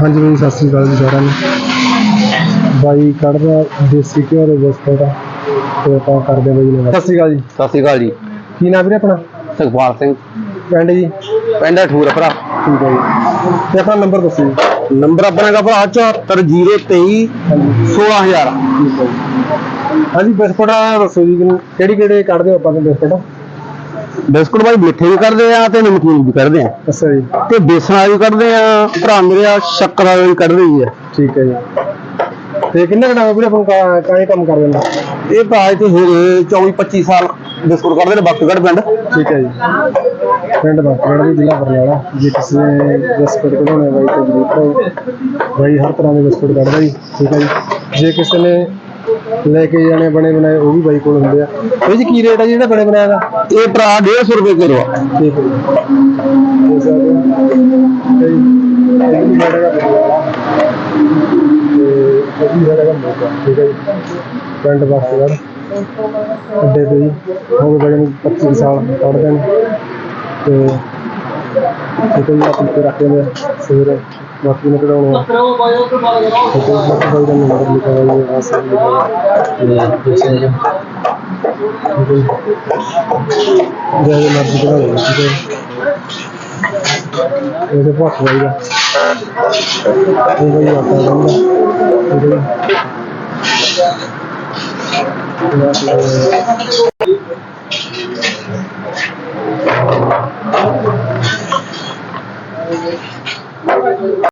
ਹਾਂਜੀ ਬਾਈ ਸਤਿ ਸ੍ਰੀ ਅਕਾਲ ਜੀ ਸਾਰਿਆਂ ਨੂੰ। ਬਾਈ ਕੱਢਦਾ ਦੇਸੀ ਘਿਓ ਦੇ ਬਿਸਕੁਟ। ਤੇ ਆਪਾਂ ਕਰਦੇ ਬਾਈ ਨਾਲ ਸਤਿ ਸ੍ਰੀ ਅਕਾਲ ਜੀ। ਸਤਿ ਸ਼੍ਰੀ ਅਕਾਲ ਜੀ। ਕੀ ਨਾਮ ਵੀਰੇ ਆਪਣਾ? ਸੁਖਪਾਲ ਸਿੰਘ। ਪਿੰਡ ਜੀ? ਪਿੰਡ ਠੂਰ ਭਰਾ। ਠੀਕ ਹੈ ਜੀ। ਤੇ ਆਪਣਾ ਨੰਬਰ ਦੱਸੋ ਜੀ। ਨੰਬਰ ਆਪਣਾ ਦਾ ਭਰਾ 74023 ਹਾਂਜੀ 16000 ਠੀਕ ਹੈ ਜੀ। ਹਾਂਜੀ ਬਿਸਕੁਟ ਦੱਸੋ ਜੀ ਕਿਹੜੀ ਕਿਹੜੇ ਕੱਢਦੇ ਹੋ ਆਪਾਂ ਦੇ ਬਿਸਕੁਟ? ਬਿਸਕੁਟ ਭਾਈ ਮਿੱਠੇ ਵੀ ਕਰਦੇ ਆ ਤੇ ਨਮਕੀਨ ਵੀ ਕਰਦੇ ਆ। ਅੱਛਾ ਜੀ। ਤੇ ਬੇਸਣ ਵਾਲੇ ਵੀ ਕੱਢਦੇ ਆ ਭਰਾ ਮੇਰੇ ਆ ਸ਼ੱਕਰ ਵਾਲੇ ਵੀ ਕੱਢਦੇ ਹੀ ਆ। ਠੀਕ ਹੈ ਜੀ। ਤੇ ਕਿੰਨੇ ਘੰਟਾ ਵੀਰੇ ਆਪਾਂ ਕਾ ਕਾਹੇ ਕੰਮ ਕਰ ਦਿੰਦਾ? ਇਹ ਭਰਾ ਇੱਥੇ ਹੈਗੇ 24 25 ਸਾਲ ਬਿਸਕੁਟ ਕੱਢਦੇ ਨੇ ਬਾਕੀਗੜ ਪਿੰਡ। ਠੀਕ ਹੈ ਜੀ। ਪਿੰਡ ਬਾਕਰੜ ਦੇ ਜ਼ਿਲ੍ਹਾ ਬਰਨਾਲਾ ਜੇ ਕਿਸੇ ਨੇ ਬਿਸਕੁਟ ਕਢਾਉਣੇ ਬਾਈ ਤੇ ਜ਼ਰੂਰ ਬਾਈ ਹਰ ਤਰ੍ਹਾਂ ਦੇ ਬਿਸਕੁਟ ਕੱਢਦਾ ਜੀ। ਠੀਕ ਹੈ ਜੀ। ਜੇ ਕਿਸੇ ਨੇ ਲੈ ਕੇ ਜਾਣੇ ਬਣੇ ਬਣਾਏ ਉਹ ਵੀ ਬਾਈ ਕੋਲ ਹੁੰਦੇ ਆ। ਇਹ ਜੀ ਕੀ ਰੇਟ ਆ ਜੀ ਜਿਹੜਾ ਬਣੇ ਬਣਾਇਆ ਦਾ? ਇਹ ਭਰਾ 150 ਰੁਪਏ ਕਿਲੋ ਆ। ਠੀਕ ਹੈ ਜੀ। ਇਹ ਵੀ ਸਾਡਾ ਦਾ ਬਰਨਾਲਾ ਤੇ ਇਹ ਵੀ ਸਾਡਾ ਦਾ ਮੋਗਾ ਠੀਕ ਹੈ ਜੀ ਪਿੰਡ ਬਾਕਰੜ ਅੱਡੇ ਤੇ ਜੀ ਹੋ ਗਏ ਬੜੇ ਨੂੰ 25 ਸਾਲ ਪੜ੍ਹਦੇ ਨੇ ਤੇ ਠੀਕ ਹੈ ਜੀ ਆਪਣੇ ਤੇ ਰੱਖ ਲੈਂਦੇ ਆ ਸਵੇਰੇ ਬਾਕੀ ਨੂੰ ਕਢਾਉਣਾ ਤੇ ਬਾਕੀ ਬਾਈ ਦਾ ਨੰਬਰ ਲਿਖਿਆ ਹੋਇਆ ਹੈ ਆ ਸਭ ਲਿਖਿਆ ਹੋਇਆ ਹੈ। ਤੇ ਜੈਸੇ ਜਿਹੜੇ ਮਰਜ਼ੀ ਕਢਾ ਲਓ ਠੀਕ ਹੈ। ਇਹਦੇ ਭਾਖ ਬਾਈ ਦਾ ਇਹ ਬਾਈ ਆਟਾ ਰਹਿੰਦਾ ਠੀਕ ਹੈ।